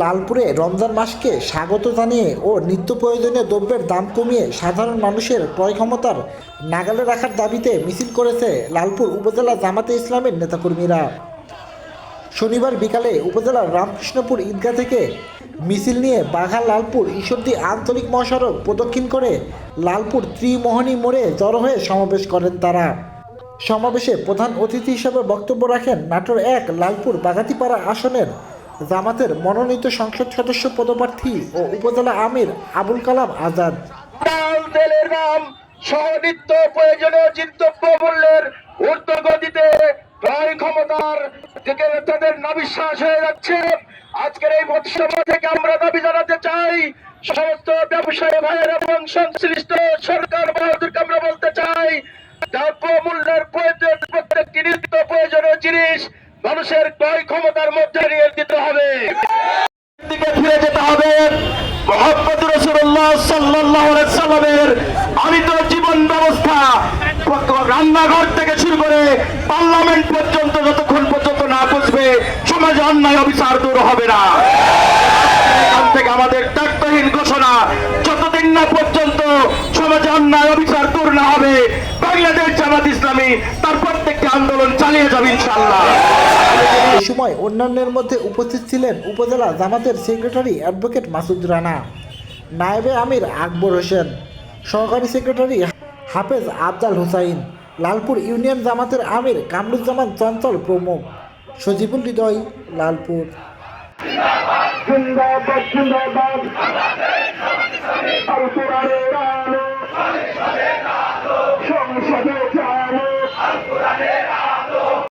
লালপুরে রমজান মাসকে স্বাগত জানিয়ে ও নিত্য প্রয়োজনীয় দ্রব্যের দাম কমিয়ে সাধারণ মানুষের ক্রয় ক্ষমতার নাগালে রাখার দাবিতে মিছিল করেছে লালপুর উপজেলা জামাতে ইসলামের নেতাকর্মীরা। শনিবার বিকালে উপজেলার রামকৃষ্ণপুর ঈদগাহ থেকে মিছিল নিয়ে বাঘা লালপুর ঈশ্বরদী আঞ্চলিক মহাসড়ক প্রদক্ষিণ করে লালপুর ত্রিমোহনী মোড়ে জড়ো হয়ে সমাবেশ করেন তারা। সমাবেশে প্রধান অতিথি হিসেবে বক্তব্য রাখেন নাটোর এক লালপুর বাগাতিপাড়া আসনের জামাতের মনোনীত সংসদ সদস্য পদপ্রার্থী ও উপজেলা আমির আবুল কালাম আজাদ। ডাল তেলের দাম সহ নিত্য প্রয়োজনীয় চিন্তব্য মূল্যের ঊর্ধ্বগতিতে ক্রয় ক্ষমতার থেকে তাদের নাবিশ্বাস হয়ে যাচ্ছে। আজকের এই মৎস্যসভা থেকে আমরা দাবি জানাতে চাই, সমস্ত ব্যবসায়ী ভাইয়ের এবং সংশ্লিষ্ট সরকার বাহাদুরকে আমরা বলতে প্রত্যেকটি নিত্য প্রয়োজনীয় জিনিস মানুষের ক্ষমতার মধ্যে নিয়ে দিতে হবে। যেতে হবে। জীবন ব্যবস্থা রান্নাঘর থেকে শুরু করে পার্লামেন্ট পর্যন্ত যতক্ষণ পর্যন্ত না পৌঁছবে, সমাজে অন্যায় অবিচার দূর হবে না। এখান থেকে আমাদের দায়িত্বহীন ঘোষণা, যতদিন না পর্যন্ত সমাজে অন্যায় অবিচার দূর না হবে জামাত ইসলামী তার প্রত্যেকটি আন্দোলন চালিয়ে যাবে ইনশাল্লাহ এই সময় অন্যান্যের মধ্যে উপস্থিত ছিলেন উপজেলা জামাতের সেক্রেটারি অ্যাডভোকেট মাসুদ রানা নায়েবে আমির আকবর হোসেন সহকারী সেক্রেটারি হাফেজ আফজাল হুসাইন লালপুর ইউনিয়ন জামাতের আমির কামরুজ্জামান চঞ্চল প্রমুখ। সজিবুল হৃদয় লালপুর।